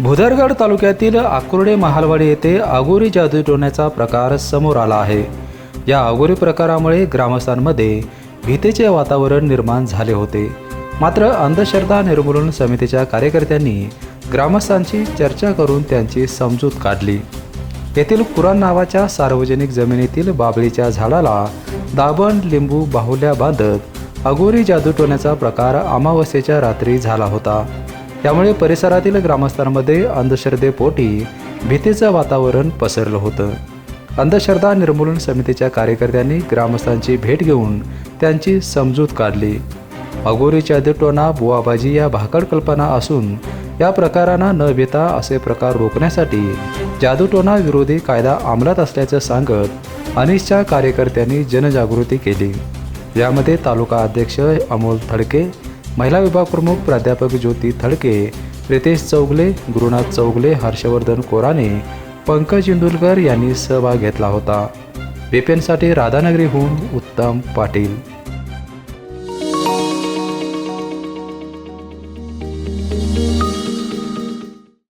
भुदरगड तालुक्यातील आकुर्डे महालवाडी येथे आगोरी जादूटोण्याचा प्रकार समोर आला आहे. या आगोरी प्रकारामुळे ग्रामस्थांमध्ये भीतीचे वातावरण निर्माण झाले होते. मात्र अंधश्रद्धा निर्मूलन समितीच्या कार्यकर्त्यांनी ग्रामस्थांची चर्चा करून त्यांची समजूत काढली. येथील कुराण नावाच्या सार्वजनिक जमिनीतील बाबळीच्या झाडाला दाबण लिंबू बाहुल्या बांधत अगोरी जादूटोण्याचा प्रकार अमावस्येच्या रात्री झाला होता. त्यामुळे परिसरातील ग्रामस्थांमध्ये अंधश्रद्धेपोटी भीतीचं वातावरण पसरलं होतं. अंधश्रद्धा निर्मूलन समितीच्या कार्यकर्त्यांनी ग्रामस्थांची भेट घेऊन त्यांची समजूत काढली. अगोरीच्या जादूटोणा बुवाबाजी या भाकड कल्पना असून या प्रकारांना न भेता असे प्रकार रोखण्यासाठी जादूटोना विरोधी कायदा अंमलात असल्याचं सांगत अनिसच्या कार्यकर्त्यांनी जनजागृती केली. यामध्ये तालुका अध्यक्ष अमोल थडके महिला विभाग प्रमुख प्राध्यापक ज्योती थडके रितेश चौगले गुरुनाथ चौगले हर्षवर्धन कोराने पंकज इंदुलकर यांनी सहभाग घेतला होता. बीपीएनसाठी राधानगरीहून उत्तम पाटील.